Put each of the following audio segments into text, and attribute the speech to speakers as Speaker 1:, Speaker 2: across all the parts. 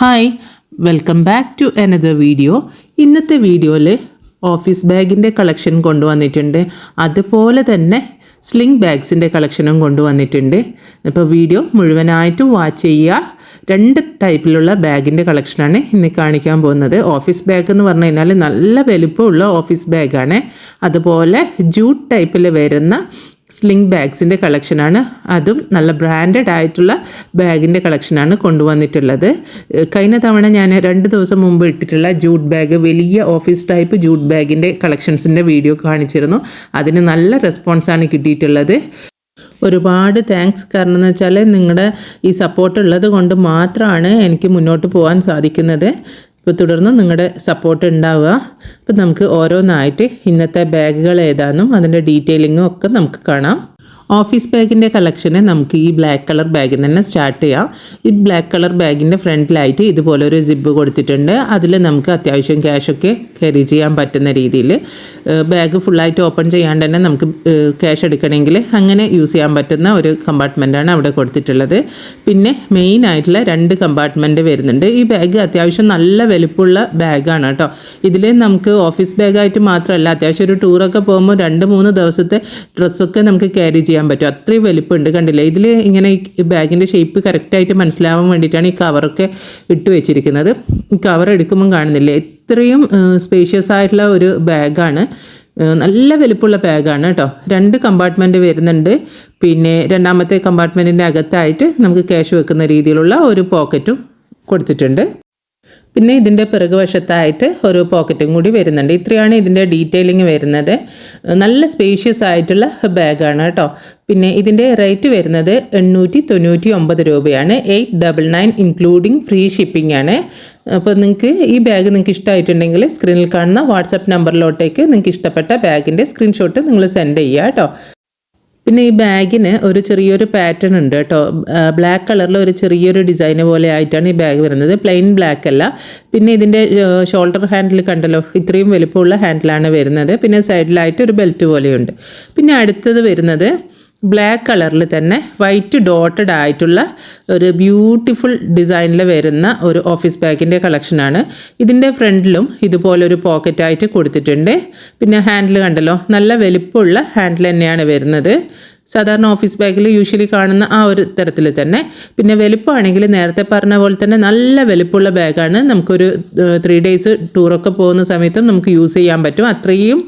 Speaker 1: Hi welcome back to another video ഇന്നത്തെ വീഡിയോയിൽ office ബാഗിന്റെ collection കൊണ്ടുവന്നിട്ടുണ്ട്. അതുപോലെ തന്നെ സ്ലിംഗ് ബാഗ്സിന്റെ കളക്ഷനും കൊണ്ടുവന്നിട്ടുണ്ട്. ഇപ്പോൾ വീഡിയോ മുഴുവനായിട്ടും വാച്ച് ചെയ്യുക. രണ്ട് ടൈപ്പിലുള്ള ബാഗിന്റെ കളക്ഷനാണ് ഇന്ന് കാണിക്കാൻ പോകുന്നത്. ഓഫീസ് ബാഗ് എന്ന് പറഞ്ഞു കഴിഞ്ഞാൽ നല്ല വലുപ്പമുള്ള ഓഫീസ് ബാഗാണ് അതുപോലെ ജൂട്ട് ടൈപ്പിൽ വരുന്ന സ്ലിംഗ് ബാഗ്സിന്റെ കളക്ഷനാണ് അതും നല്ല ബ്രാൻഡഡ് ആയിട്ടുള്ള ബാഗിന്റെ കളക്ഷനാണ് കൊണ്ടുവന്നിട്ടുള്ളത്. കഴിഞ്ഞ തവണ ഞാൻ രണ്ട് ദിവസം മുമ്പ് ഇട്ടിട്ടുള്ള ജൂട്ട് ബാഗ് വലിയ ഓഫീസ് ടൈപ്പ് ജൂട്ട് ബാഗിന്റെ കളക്ഷൻസിന്റെ വീഡിയോ കാണിച്ചിരുന്നു. അതിന് നല്ല റെസ്പോൺസാണ് കിട്ടിയിട്ടുള്ളത്. ഒരുപാട് താങ്ക്സ് കാരണം എന്ന് വെച്ചാൽ നിങ്ങളുടെ ഈ സപ്പോർട്ട് ഉള്ളത് കൊണ്ട് മാത്രമാണ് എനിക്ക് മുന്നോട്ട് പോകാൻ സാധിക്കുന്നത്. ഇപ്പോൾ തുടർന്ന് നിങ്ങളുടെ സപ്പോർട്ട് ഉണ്ടാവുക. അപ്പോൾ നമുക്ക് ഓരോന്നായിട്ട് ഇന്നത്തെ ബാഗുകൾ ഏതാണെന്നും അതിന്റെ ഡീറ്റെയിലിങ്ങും ഒക്കെ നമുക്ക് കാണാം. ഓഫീസ് ബാഗിന്റെ കളക്ഷന് നമുക്ക് ഈ ബ്ലാക്ക് കളർ ബാഗിൽ തന്നെ സ്റ്റാർട്ട് ചെയ്യാം. ഈ ബ്ലാക്ക് കളർ ബാഗിന്റെ ഫ്രണ്ടിലായിട്ട് ഇതുപോലെ ഒരു സിബ് കൊടുത്തിട്ടുണ്ട്. അതിൽ നമുക്ക് അത്യാവശ്യം ക്യാഷൊക്കെ ക്യാരി ചെയ്യാൻ പറ്റുന്ന രീതിയിൽ ബാഗ് ഫുള്ളായിട്ട് ഓപ്പൺ ചെയ്യാണ്ട് തന്നെ നമുക്ക് ക്യാഷ് എടുക്കണമെങ്കിൽ അങ്ങനെ യൂസ് ചെയ്യാൻ പറ്റുന്ന ഒരു കമ്പാർട്ട്മെന്റാണ് അവിടെ കൊടുത്തിട്ടുള്ളത്. പിന്നെ മെയിൻ ആയിട്ടുള്ള രണ്ട് കമ്പാർട്ട്മെന്റ് വരുന്നുണ്ട്. ഈ ബാഗ് അത്യാവശ്യം നല്ല വലുപ്പമുള്ള ബാഗാണ് കേട്ടോ. ഇതിൽ നമുക്ക് ഓഫീസ് ബാഗായിട്ട് മാത്രമല്ല അത്യാവശ്യം ഒരു ടൂറൊക്കെ പോകുമ്പോൾ രണ്ട് മൂന്ന് ദിവസത്തെ ഡ്രസ്സൊക്കെ നമുക്ക് ക്യാരി ചെയ്യാൻ പറ്റും. അത്രയും വലിപ്പമുണ്ട് കണ്ടില്ലേ? ഇതിൽ ഇങ്ങനെ ഈ ബാഗിന്റെ ഷേപ്പ് കറക്റ്റായിട്ട് മനസ്സിലാവാൻ വേണ്ടിയിട്ടാണ് ഈ കവറൊക്കെ ഇട്ട് വെച്ചിരിക്കുന്നത്. ഈ കവർ എടുക്കുമ്പം കാണുന്നില്ലേ? ഇത്രയും സ്പേഷ്യസ് ആയിട്ടുള്ള ഒരു ബാഗാണ്. നല്ല വലിപ്പമുള്ള ബാഗാണ് കേട്ടോ. രണ്ട് കമ്പാർട്ട്മെന്റ് വരുന്നുണ്ട്. പിന്നെ രണ്ടാമത്തെ കമ്പാർട്ട്മെന്റിന്റെ അകത്തായിട്ട് നമുക്ക് ക്യാഷ് വെക്കുന്ന രീതിയിലുള്ള ഒരു പോക്കറ്റും കൊടുത്തിട്ടുണ്ട്. പിന്നെ ഇതിന്റെ പിറകുവശത്തായിട്ട് ഒരു പോക്കറ്റും കൂടി വരുന്നുണ്ട്. ഇത്രയാണ് ഇതിന്റെ ഡീറ്റെയിലിംഗ് വരുന്നത്. നല്ല സ്പേഷ്യസ് ആയിട്ടുള്ള ബാഗാണ് കേട്ടോ. പിന്നെ ഇതിന്റെ റേറ്റ് വരുന്നത് എണ്ണൂറ്റി തൊണ്ണൂറ്റി ഒമ്പത് രൂപയാണ്. Eight double nine including free shipping ആണ്. അപ്പോൾ നിങ്ങൾക്ക് ഈ ബാഗ് നിങ്ങൾക്ക് ഇഷ്ടമായിട്ടുണ്ടെങ്കിൽ സ്ക്രീനിൽ കാണുന്ന വാട്സപ്പ് നമ്പറിലോട്ടേക്ക് നിങ്ങൾക്ക് ഇഷ്ടപ്പെട്ട ബാഗിന്റെ സ്ക്രീൻഷോട്ട് നിങ്ങൾ സെൻഡ് ചെയ്യുക കേട്ടോ. പിന്നെ ഈ ബാഗിന് ഒരു ചെറിയൊരു പാറ്റേൺ ഉണ്ട് കേട്ടോ. ബ്ലാക്ക് കളറിൽ ഒരു ചെറിയൊരു ഡിസൈൻ പോലെ ആയിട്ടാണ് ഈ ബാഗ് വരുന്നത്. പ്ലെയിൻ ബ്ലാക്ക് അല്ല. പിന്നെ ഇതിന്റെ ഷോൾഡർ ഹാൻഡിൽ കണ്ടല്ലോ? ഇത്രയും വലുപ്പമുള്ള ഹാൻഡിലാണ് വരുന്നത്. പിന്നെ സൈഡിലായിട്ട് ഒരു ബെൽറ്റ് പോലെയുണ്ട്. പിന്നെ അടുത്തത് വരുന്നത് ബ്ലാക്ക് കളറിൽ തന്നെ വൈറ്റ് ഡോട്ടഡ് ആയിട്ടുള്ള ഒരു ബ്യൂട്ടിഫുൾ ഡിസൈനിൽ വരുന്ന ഒരു ഓഫീസ് ബാഗിന്റെ കളക്ഷനാണ് ഇതിന്റെ ഫ്രണ്ടിലും ഇതുപോലൊരു പോക്കറ്റായിട്ട് കൊടുത്തിട്ടുണ്ട്. പിന്നെ ഹാൻഡിൽ കണ്ടല്ലോ നല്ല വലിപ്പമുള്ള ഹാൻഡിൽ തന്നെയാണ് വരുന്നത്. സാധാരണ ഓഫീസ് ബാഗിൽ യൂഷ്വലി കാണുന്ന ആ ഒരു തരത്തിൽ തന്നെ. പിന്നെ വലുപ്പമാണെങ്കിൽ നേരത്തെ പറഞ്ഞ പോലെ തന്നെ നല്ല വലുപ്പമുള്ള ബാഗാണ് നമുക്കൊരു ത്രീ ഡേയ്സ് ടൂറൊക്കെ പോകുന്ന സമയത്തും നമുക്ക് യൂസ് ചെയ്യാൻ പറ്റും. അത്രയും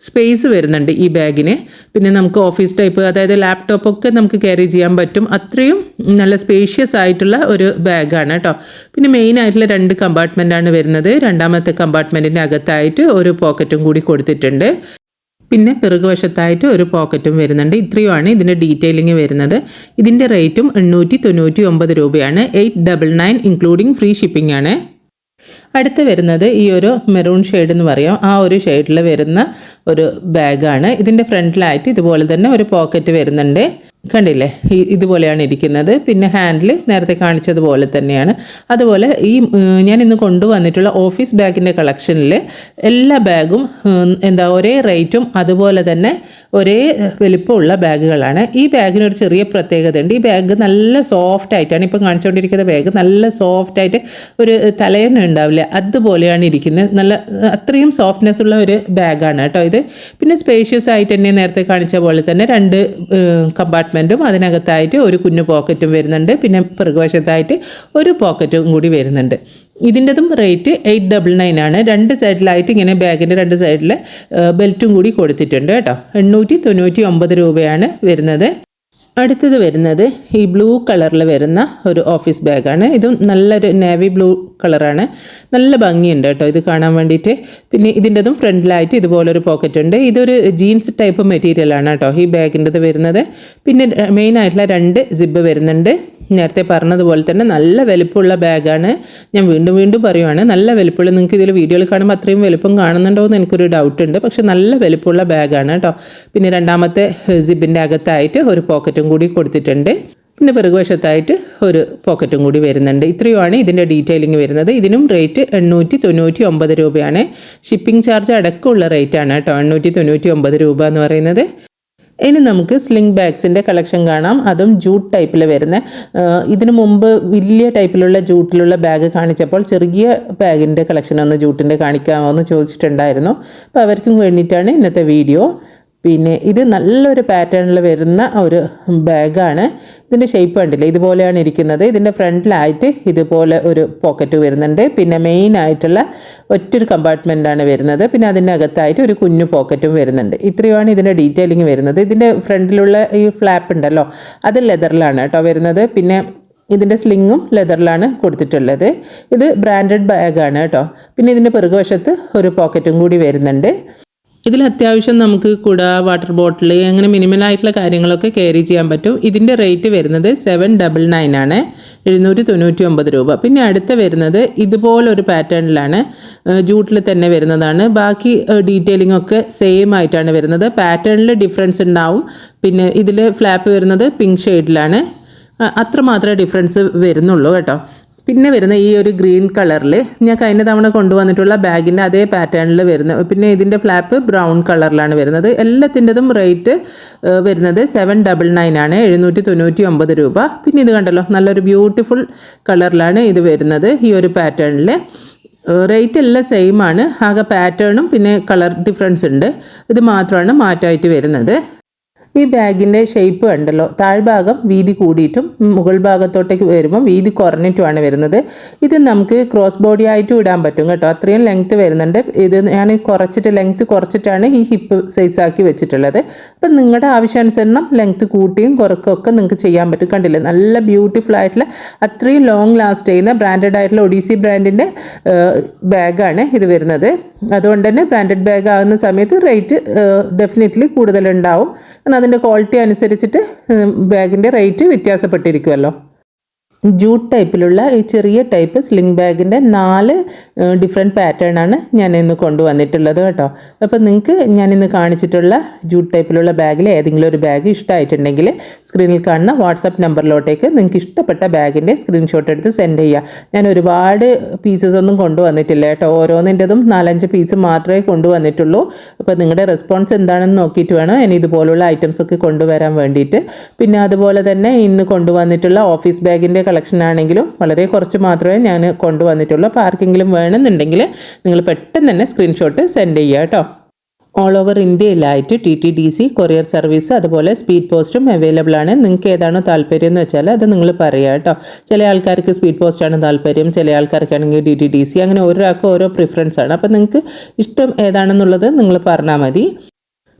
Speaker 1: സ്പേസ് വരുന്നുണ്ട് ഈ ബാഗിന്. പിന്നെ നമുക്ക് ഓഫീസ് ടൈപ്പ് അതായത് ലാപ്ടോപ്പൊക്കെ നമുക്ക് ക്യാരി ചെയ്യാൻ പറ്റും. അത്രയും നല്ല സ്പേഷ്യസ് ആയിട്ടുള്ള ഒരു ബാഗാണ് കേട്ടോ. പിന്നെ മെയിൻ ആയിട്ടുള്ള രണ്ട് കമ്പാർട്ട്മെന്റാണ് വരുന്നത്. രണ്ടാമത്തെ കമ്പാർട്ട്മെന്റിന്റെ അകത്തായിട്ട് ഒരു പോക്കറ്റും കൂടി കൊടുത്തിട്ടുണ്ട്. പിന്നെ പിറകുവശത്തായിട്ട് ഒരു പോക്കറ്റും വരുന്നുണ്ട്. ഇത്രയുമാണ് ഇതിന്റെ ഡീറ്റെയിലിംഗ് വരുന്നത്. ഇതിന്റെ റേറ്റും എണ്ണൂറ്റി തൊണ്ണൂറ്റി ഒമ്പത് രൂപയാണ്. Eight double nine including free shipping ആണ്. അടുത്ത് വരുന്നത് ഈ ഒരു മെറൂൺ ഷെയ്ഡ് എന്ന് പറയാം. ആ ഒരു ഷെയ്ഡിൽ വരുന്ന ഒരു ബാഗാണ് ഇതിന്റെ ഫ്രണ്ടിലായിട്ട് ഇതുപോലെ തന്നെ ഒരു പോക്കറ്റ് വരുന്നുണ്ട്. കണ്ടില്ലേ? ഇതുപോലെയാണ് ഇരിക്കുന്നത്. പിന്നെ ഹാൻഡിൽ നേരത്തെ കാണിച്ചതുപോലെ തന്നെയാണ്. അതുപോലെ ഈ ഞാൻ ഇന്ന് കൊണ്ടുവന്നിട്ടുള്ള ഓഫീസ് ബാഗിന്റെ കളക്ഷനിൽ എല്ലാ ബാഗും എന്താ ഒരേ റേറ്റും അതുപോലെ തന്നെ ഒരേ വലിപ്പമുള്ള ബാഗുകളാണ് ഈ ബാഗിനൊരു ചെറിയ പ്രത്യേകത ഉണ്ട് ഈ ബാഗ് നല്ല സോഫ്റ്റ് ആയിട്ടാണ് ഇപ്പം കാണിച്ചുകൊണ്ടിരിക്കുന്ന ബാഗ് നല്ല സോഫ്റ്റ് ആയിട്ട് ഒരു തലയെണ്ണ ഉണ്ടാവില്ല. അതുപോലെയാണ് ഇരിക്കുന്നത്. നല്ല അത്രയും സോഫ്റ്റ്നെസ് ഉള്ള ഒരു ബാഗാണ് കേട്ടോ ഇത്. പിന്നെ സ്പേഷ്യസ് ആയിട്ട് തന്നെ നേരത്തെ കാണിച്ച പോലെ തന്നെ രണ്ട് കമ്പാർട്ട്മെന്റും അതിനകത്തായിട്ട് ഒരു കുഞ്ഞു പോക്കറ്റും വരുന്നുണ്ട്. പിന്നെ പിറകുവശത്തായിട്ട് ഒരു പോക്കറ്റും കൂടി വരുന്നുണ്ട്. ഇതിന്റെതും റേറ്റ് എയ്റ്റ് ഡബിൾ നയൻ ആണ്. രണ്ട് സൈഡിലായിട്ട് ഇങ്ങനെ ബാഗിന്റെ രണ്ട് സൈഡിൽ ബെൽറ്റും കൂടി കൊടുത്തിട്ടുണ്ട് കേട്ടോ. എണ്ണൂറ്റി തൊണ്ണൂറ്റി ഒമ്പത് രൂപയാണ് വരുന്നത്. അടുത്തത് വരുന്നത് ഈ ബ്ലൂ കളറിൽ വരുന്ന ഒരു ഓഫീസ് ബാഗാണ് ഇതും നല്ലൊരു നേവി ബ്ലൂ കളറാണ് നല്ല ഭംഗിയുണ്ട് കേട്ടോ ഇത് കാണാൻ വേണ്ടിയിട്ട്. പിന്നെ ഇതിന്റെതും ഫ്രണ്ടിലായിട്ട് ഇതുപോലൊരു പോക്കറ്റ് ഉണ്ട് ഇതൊരു ജീൻസ് ടൈപ്പ് മെറ്റീരിയലാണ് കേട്ടോ ഈ ബാഗിന്റെത് വരുന്നത്. പിന്നെ മെയിൻ ആയിട്ടുള്ള രണ്ട് സിബ് വരുന്നുണ്ട്. നേരത്തെ പറഞ്ഞതുപോലെ തന്നെ നല്ല വലിപ്പമുള്ള ബാഗാണ് ഞാൻ വീണ്ടും വീണ്ടും പറയുവാണ് നല്ല വലിപ്പമുള്ള നിങ്ങൾക്ക് ഇതിൽ വീഡിയോയിൽ കാണുമ്പോൾ അത്രയും വലിപ്പം കാണുന്നുണ്ടോ എന്ന് എനിക്കൊരു ഡൗട്ട് ഉണ്ട്. പക്ഷെ നല്ല വലിപ്പമുള്ള ബാഗാണ് കേട്ടോ. പിന്നെ രണ്ടാമത്തെ സിബിന്റെ അകത്തായിട്ട് ഒരു പോക്കറ്റും കൂടി കൊടുത്തിട്ടുണ്ട്. പിന്നെ പിറകുവശത്തായിട്ട് ഒരു പോക്കറ്റും കൂടി വരുന്നുണ്ട്. ഇത്രയുമാണ് ഇതിന്റെ ഡീറ്റെയിലിംഗ് വരുന്നത്. ഇതിനും റേറ്റ് എണ്ണൂറ്റി തൊണ്ണൂറ്റി ഒമ്പത് രൂപയാണ്. ഷിപ്പിംഗ് ചാർജ് അടക്കമുള്ള റേറ്റാണ് കേട്ടോ എണ്ണൂറ്റി തൊണ്ണൂറ്റി ഒമ്പത് രൂപ എന്ന് പറയുന്നത്. ഇനി നമുക്ക് സ്ലിംഗ് ബാഗ്സിന്റെ കളക്ഷൻ കാണാം. അതും ജൂട്ട് ടൈപ്പിൽ വരുന്ന ഇതിനു മുമ്പ് വലിയ ടൈപ്പിലുള്ള ജൂട്ടിലുള്ള ബാഗ് കാണിച്ചപ്പോൾ ചെറിയ ബാഗിന്റെ കളക്ഷൻ ഒന്ന് ജൂട്ടിന്റെ കാണിക്കാമോ എന്ന് ചോദിച്ചിട്ടുണ്ടായിരുന്നു. അപ്പോൾ അവർക്കും വേണ്ടിയിട്ടാണ് ഇന്നത്തെ വീഡിയോ പിന്നെ ഇത് നല്ലൊരു പാറ്റേണിൽ വരുന്ന ഒരു ബാഗാണ്. ഇതിന്റെ ഷേപ്പ് കണ്ടില്ലേ? ഇതുപോലെയാണ് ഇരിക്കുന്നത്. ഇതിന്റെ ഫ്രണ്ടിലായിട്ട് ഇതുപോലെ ഒരു പോക്കറ്റ് വരുന്നുണ്ട്. പിന്നെ മെയിൻ ആയിട്ടുള്ള ഒറ്റൊരു കമ്പാർട്ട്മെന്റാണ് വരുന്നത്. പിന്നെ അതിന്റെ അകത്തായിട്ട് ഒരു കുഞ്ഞു പോക്കറ്റും വരുന്നുണ്ട്. ഇത്രയുമാണ് ഇതിന്റെ ഡീറ്റെയിലിംഗ് വരുന്നത്. ഇതിന്റെ ഫ്രണ്ടിലുള്ള ഈ ഫ്ലാപ്പ് ഉണ്ടല്ലോ അത് ലെതറിലാണ് കേട്ടോ വരുന്നത്. പിന്നെ ഇതിന്റെ സ്ലിങ്ങും ലെതറിലാണ് കൊടുത്തിട്ടുള്ളത്. ഇത് ബ്രാൻഡഡ് ബാഗാണ് കേട്ടോ. പിന്നെ ഇതിന്റെ പിറകുവശത്ത് ഒരു പോക്കറ്റും കൂടി വരുന്നുണ്ട്. ഇതിൽ അത്യാവശ്യം നമുക്ക് കുട വാട്ടർ ബോട്ടിൽ അങ്ങനെ മിനിമൽ ആയിട്ടുള്ള കാര്യങ്ങളൊക്കെ ക്യാരി ചെയ്യാൻ പറ്റും. ഇതിന്റെ റേറ്റ് വരുന്നത് സെവൻ ഡബിൾ നയൻ ആണ്. എഴുന്നൂറ്റി തൊണ്ണൂറ്റി ഒമ്പത് രൂപ. പിന്നെ അടുത്ത വരുന്നത് ഇതുപോലൊരു പാറ്റേണിലാണ് ജൂട്ടിൽ തന്നെ വരുന്നതാണ്. ബാക്കി ഡീറ്റെയിലിംഗ് ഒക്കെ സെയിം ആയിട്ടാണ് വരുന്നത്. പാറ്റേണിൽ ഡിഫറൻസ് ഉണ്ടാവും. പിന്നെ ഇതിൽ ഫ്ലാപ്പ് വരുന്നത് പിങ്ക് ഷെയ്ഡിലാണ് അത്രമാത്രമേ ഡിഫറൻസ് വരുന്നുള്ളൂ കേട്ടോ. പിന്നെ വരുന്ന ഈ ഒരു ഗ്രീൻ കളറിൽ ഞാൻ കഴിഞ്ഞ തവണ കൊണ്ടുവന്നിട്ടുള്ള ബാഗിന്റെ അതേ പാറ്റേണിൽ വരുന്ന പിന്നെ ഇതിന്റെ ഫ്ലാപ്പ് ബ്രൗൺ കളറിലാണ് വരുന്നത്. എല്ലാത്തിന്റെതും റേറ്റ് വരുന്നത് സെവൻ ഡബിൾ നയൻ ആണ് എഴുന്നൂറ്റി തൊണ്ണൂറ്റി ഒമ്പത് രൂപ. പിന്നെ ഇത് കണ്ടല്ലോ നല്ലൊരു ബ്യൂട്ടിഫുൾ കളറിലാണ് ഇത് വരുന്നത് ഈ ഒരു പാറ്റേണിൽ റേറ്റ് എല്ലാം സെയിം ആണ് ആകെ പാറ്റേണും പിന്നെ കളർ ഡിഫറൻസ് ഉണ്ട്. ഇത് മാത്രമാണ് മാറ്റമായിട്ട് വരുന്നത്. ഈ ബാഗിന്റെ ഷേപ്പ് കണ്ടല്ലോ. താഴ്ഭാഗം വീതി കൂടിയിട്ടും മുകൾ ഭാഗത്തോട്ടേക്ക് വരുമ്പോൾ വീതി കുറഞ്ഞിട്ടുമാണ് വരുന്നത്. ഇത് നമുക്ക് ക്രോസ് ബോഡി ആയിട്ടും ഇടാൻ പറ്റും കേട്ടോ. അത്രയും ലെങ്ത്ത് വരുന്നുണ്ട്. ഇത് ഞാൻ കുറച്ചിട്ട് ലെങ്ത്ത് കുറച്ചിട്ടാണ് ഈ ഹിപ്പ് സൈസാക്കി വെച്ചിട്ടുള്ളത്. അപ്പം നിങ്ങളുടെ ആവശ്യാനുസരണം ലെങ്ത്ത് കൂട്ടിയും കുറക്കുകയൊക്കെ നിങ്ങൾക്ക് ചെയ്യാൻ പറ്റും. കണ്ടില്ലേ? നല്ല ബ്യൂട്ടിഫുൾ ആയിട്ടുള്ള അത്രയും ലോങ് ലാസ്റ്റ് ചെയ്യുന്ന ബ്രാൻഡഡ് ആയിട്ടുള്ള ഒഡീസി ബ്രാൻഡിന്റെ ബാഗാണ് ഇത് വരുന്നത്. അതുകൊണ്ട് തന്നെ ബ്രാൻഡഡ് ബാഗ് ആകുന്ന സമയത്ത് റേറ്റ് ഡെഫിനറ്റ്ലി കൂടുതലുണ്ടാവും. കാരണം അതിന്റെ ക്വാളിറ്റി അനുസരിച്ചിട്ട് ബാഗിന്റെ റേറ്റ് വ്യത്യാസപ്പെട്ടിരിക്കുമല്ലോ ജൂട്ട് ടൈപ്പിലുള്ള ഈ ചെറിയ ടൈപ്പ് സ്ലിംഗ് ബാഗിന്റെ നാല് ഡിഫറെന്റ് പാറ്റേൺ ആണ് ഞാൻ ഇന്ന് കൊണ്ടുവന്നിട്ടുള്ളത് കേട്ടോ. അപ്പോൾ നിങ്ങൾക്ക് ഞാൻ ഇന്ന് കാണിച്ചിട്ടുള്ള ജൂട്ട് ടൈപ്പിലുള്ള ബാഗിൽ ഏതെങ്കിലും ഒരു ബാഗ് ഇഷ്ടമായിട്ടുണ്ടെങ്കിൽ സ്ക്രീനിൽ കാണുന്ന വാട്സപ്പ് നമ്പറിലോട്ടേക്ക് നിങ്ങൾക്ക് ഇഷ്ടപ്പെട്ട ബാഗിന്റെ സ്ക്രീൻഷോട്ട് എടുത്ത് സെൻഡ് ചെയ്യുക ഞാൻ ഒരുപാട് പീസസ് ഒന്നും കൊണ്ടുവന്നിട്ടില്ല കേട്ടോ. ഓരോന്നിന്റെതും നാലഞ്ച് പീസ് മാത്രമേ കൊണ്ടുവന്നിട്ടുള്ളൂ. അപ്പോൾ നിങ്ങളുടെ റെസ്പോൺസ് എന്താണെന്ന് നോക്കിയിട്ട് വേണം. ഇനി ഇതുപോലുള്ള ഐറ്റംസ് ഒക്കെ കൊണ്ടുവരാൻ വേണ്ടിയിട്ട്. പിന്നെ അതുപോലെ തന്നെ ഇന്ന് കൊണ്ടുവന്നിട്ടുള്ള ഓഫീസ് ബാഗിന്റെ കളക്ഷൻ ആണെങ്കിലും വളരെ കുറച്ച് മാത്രമേ ഞാൻ കൊണ്ടുവന്നിട്ടുള്ളൂ. അപ്പോൾ ആർക്കെങ്കിലും വേണമെന്നുണ്ടെങ്കിൽ നിങ്ങൾ പെട്ടെന്ന് തന്നെ സ്ക്രീൻഷോട്ട് സെൻഡ് ചെയ്യുക കേട്ടോ. All over ഇന്ത്യയിലായിട്ട് T T D C courier service അതുപോലെ സ്പീഡ് പോസ്റ്റും അവൈലബിൾ ആണ്. നിങ്ങൾക്ക് ഏതാണോ താല്പര്യം എന്ന് വെച്ചാൽ അത് നിങ്ങൾ പറയുക കേട്ടോ. ചില ആൾക്കാർക്ക് സ്പീഡ് പോസ്റ്റാണ് താല്പര്യം ചില ആൾക്കാർക്കാണെങ്കിൽ ഡി ടി ഡി സി അങ്ങനെ ഓരോരാൾക്കും ഓരോ പ്രിഫറൻസ് ആണ്. അപ്പോൾ നിങ്ങൾക്ക് ഇഷ്ടം ഏതാണെന്നുള്ളത് നിങ്ങൾ പറഞ്ഞാൽ മതി.